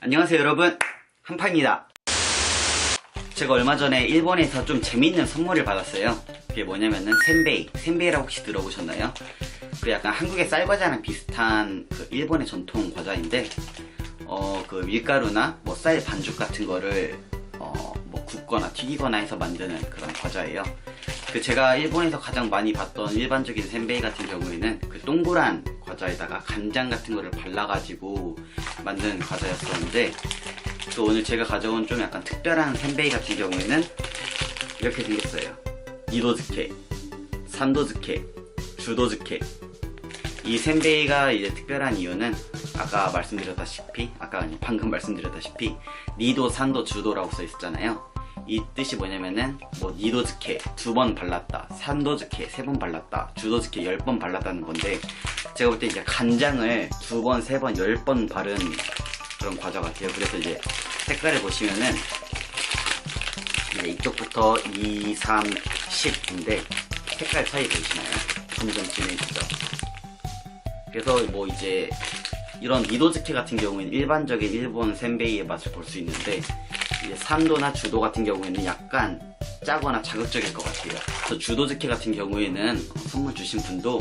안녕하세요 여러분. 한파입니다. 제가 얼마 전에 일본에서 좀 재밌는 선물을 받았어요. 그게 뭐냐면은 센베이. 센베이라고 혹시 들어보셨나요? 그 약간 한국의 쌀과자랑 비슷한 그 일본의 전통 과자인데 어 그 밀가루나 뭐 쌀 반죽 같은 거를 어 뭐 굽거나 튀기거나 해서 만드는 그런 과자예요. 그 제가 일본에서 가장 많이 봤던 일반적인 센베이 같은 경우에는 그 동그란 과자에다가 간장 같은 거를 발라가지고 만든 과자였었는데 또 오늘 제가 가져온 좀 약간 특별한 센베이 같은 경우에는 이렇게 생겼어요. 니도즈케, 산도즈케, 주도즈케. 이 센베이가 이제 특별한 이유는 아까 말씀드렸다시피 아까 아니 방금 말씀드렸다시피 니도, 산도, 주도라고 써 있었잖아요. 이 뜻이 뭐냐면은 뭐 니도즈케 두 번 발랐다, 산도즈케 세 번 발랐다, 주도즈케 열 번 발랐다는 건데 제가 볼 때 이제 간장을 두 번, 세 번, 열 번 바른 그런 과자 같아요. 그래서 이제 색깔을 보시면은 이제 이쪽부터 2, 3, 10인데 색깔 차이 보이시나요? 점점 진해지죠. 그래서 뭐 이제 이런 니도즈케 같은 경우에는 일반적인 일본 센베이의 맛을 볼 수 있는데 이제 산도나 주도 같은 경우에는 약간 짜거나 자극적일 것 같아요. 그래서 주도즈케 같은 경우에는 선물 주신 분도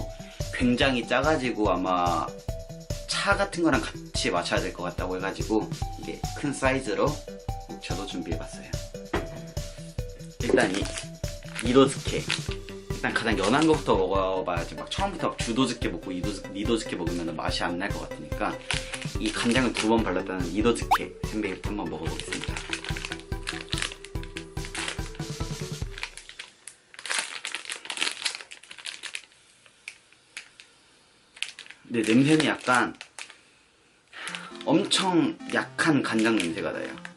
굉장히 짜가지고 아마 차 같은 거랑 같이 마셔야 될 것 같다고 해가지고 이게 큰 사이즈로 저도 준비해봤어요. 일단 이 니도즈케 일단 가장 연한 것부터 먹어봐야지 막 처음부터 막 주도즈케 먹고 이도즈, 니도즈케 먹으면 맛이 안 날 것 같으니까 이 간장을 두 번 발랐다는 니도즈케 샌베이부터 한번 먹어보겠습니다. 근데 냄새는 약간 엄청 약한 간장 냄새가 나요.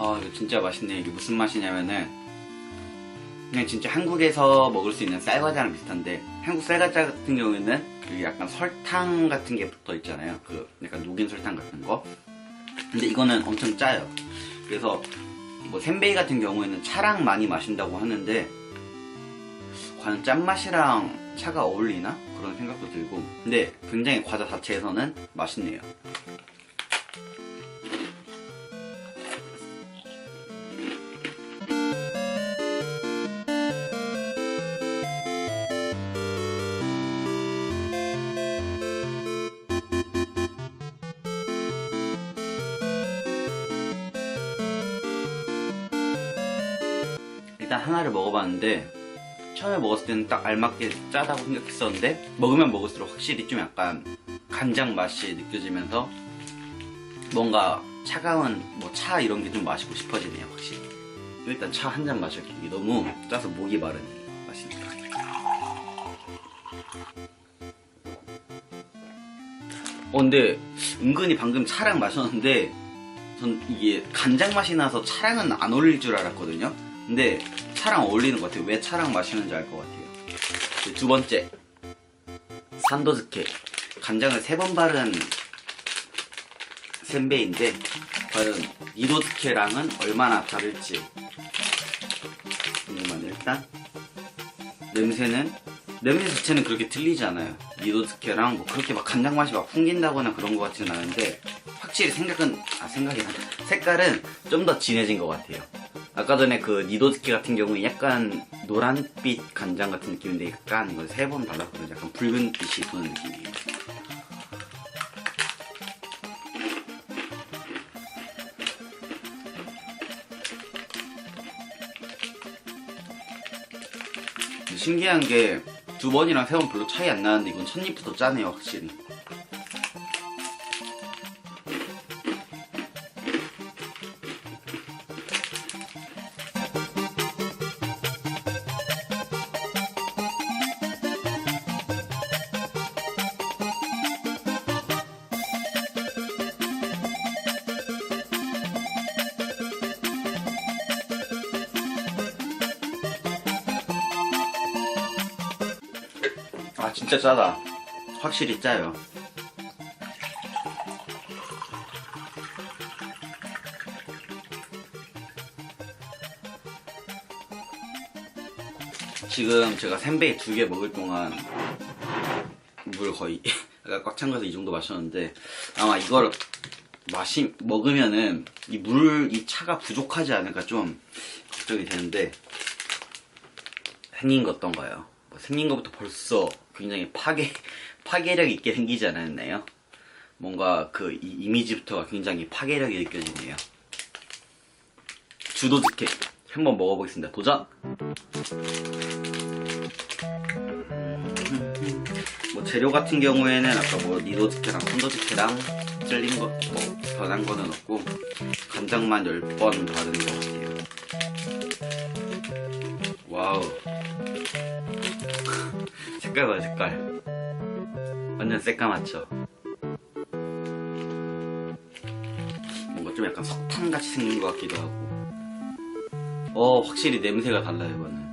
아 이거 진짜 맛있네. 이게 무슨 맛이냐면은 그냥 진짜 한국에서 먹을 수 있는 쌀과자랑 비슷한데 한국 쌀과자 같은 경우에는 그 약간 설탕 같은 게 붙어 있잖아요. 그 약간 녹인 설탕 같은 거. 근데 이거는 엄청 짜요. 그래서 뭐 샌베이 같은 경우에는 차랑 많이 마신다고 하는데 과연 짠맛이랑 차가 어울리나? 그런 생각도 들고. 근데 굉장히 과자 자체에서는 맛있네요 하나를 먹어봤는데 처음에 먹었을 때는 딱 알맞게 짜다고 생각했었는데 먹으면 먹을수록 확실히 좀 약간 간장 맛이 느껴지면서 뭔가 차가운 뭐 차 이런 게 좀 마시고 싶어지네요 확실히. 일단 차 한 잔 마실게요 너무 짜서 목이 마르네 맛있다. 어 근데 은근히 방금 차랑 마셨는데 전 이게 간장 맛이 나서 차랑은 안 어울릴 줄 알았거든요 근데 차랑 어울리는 것 같아요. 왜 차랑 마시는지 알 것 같아요. 두 번째 산도즈케 간장을 세 번 바른 센베인데 과연 이도즈케랑은 얼마나 다를지 궁금한 일단 냄새는 냄새 자체는 그렇게 틀리지 않아요. 이도즈케랑 뭐 그렇게 막 간장 맛이 막 풍긴다거나 그런 것 같지는 않은데 확실히 생각은 아 생각이 나 색깔은 좀 더 진해진 것 같아요. 아까 전에 그 니도즈키 같은 경우에 약간 노란빛 간장 같은 느낌인데 약간 이거 세번 발랐거든요. 약간 붉은빛이 도는 느낌이에요. 신기한 게 두 번이랑 세 번 별로 차이 안 나는데 이건 첫 입부터 짜네요 확실히. 아 진짜 짜다. 확실히 짜요. 지금 제가 센베이 두 개 먹을 동안 물 거의 꽉 찬 거에서 이 정도 마셨는데 아마 이걸 마시 먹으면은 이 물 이 차가 부족하지 않을까 좀 걱정이 되는데 생긴 거 어떤가요? 뭐 생긴 것부터 벌써 굉장히 파괴 파괴력 있게 생기지 않았나요? 뭔가 그 이, 이미지부터가 굉장히 파괴력이 느껴지네요. 주도즈케 한번 먹어보겠습니다. 도전! 뭐 재료 같은 경우에는 아까 뭐 니도즈케랑 콘도즈케랑 찔린 거, 뭐 변한 거는 없고 간장만 10번 바른 것 같아요. 와우. 색깔 봐, 색깔. 완전 새까맣죠? 뭔가 좀 약간 석탄같이 생긴 것 같기도 하고. 어, 확실히 냄새가 달라요, 이거는.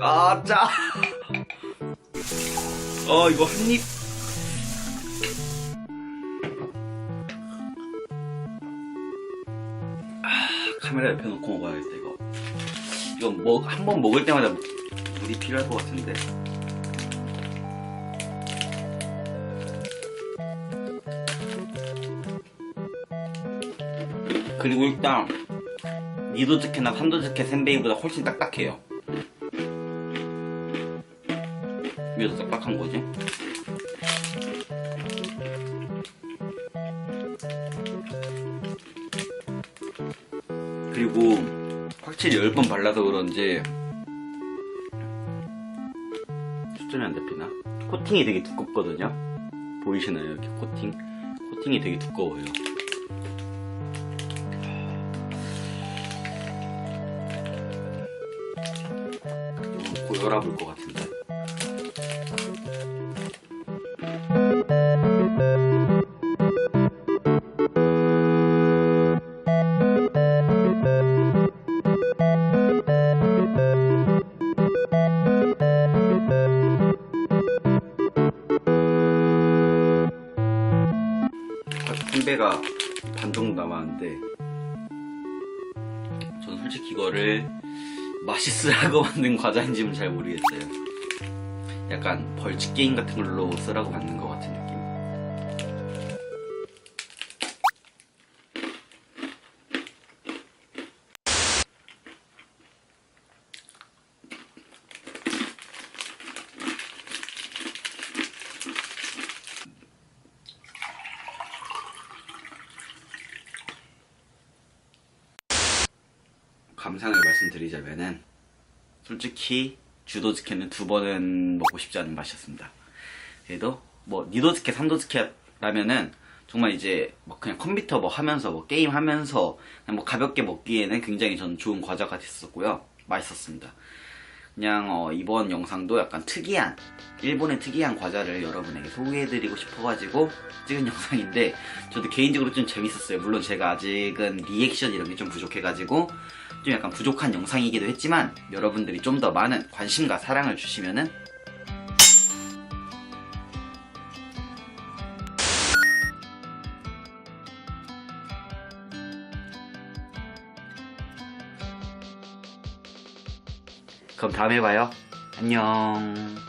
아, 짜! 어, 이거 한 입. 아, 카메라 옆에 놓고 먹어야겠다, 이거. 이거 뭐, 한 번 먹을 때마다 물이 필요할 것 같은데. 그리고 일단, 니도즈케나 산도즈케 센베이보다 훨씬 딱딱해요. 위에서 딱딱한 거지? 그리고 확실히 10번 발라서 그런지 초점이 안 잡히나? 코팅이 되게 두껍거든요? 보이시나요? 이렇게 코팅? 코팅이 되게 두꺼워요. 좀 고혈압 올것 같은데. 한 배가 반 정도 남았는데 저는 솔직히 이거를 맛있으라고 만든 과자인지는 잘 모르겠어요. 약간 벌칙 게임 같은 걸로 쓰라고 만든 것 같은 느낌. 감상을 말씀드리자면은 솔직히 주도즈케는 두 번은 먹고 싶지 않은 맛이었습니다. 그래도 뭐 니도즈케, 산도즈케라면은 정말 이제 뭐 그냥 컴퓨터 뭐 하면서 뭐 게임 하면서 뭐 가볍게 먹기에는 굉장히 저는 좋은 과자가 됐었고요. 맛있었습니다. 그냥 어, 이번 영상도 약간 특이한 일본의 특이한 과자를 여러분에게 소개해드리고 싶어가지고 찍은 영상인데 저도 개인적으로 좀 재밌었어요. 물론 제가 아직은 리액션 이런 게 좀 부족해가지고 좀 약간 부족한 영상이기도 했지만 여러분들이 좀 더 많은 관심과 사랑을 주시면은 그럼 다음에 봐요. 안녕.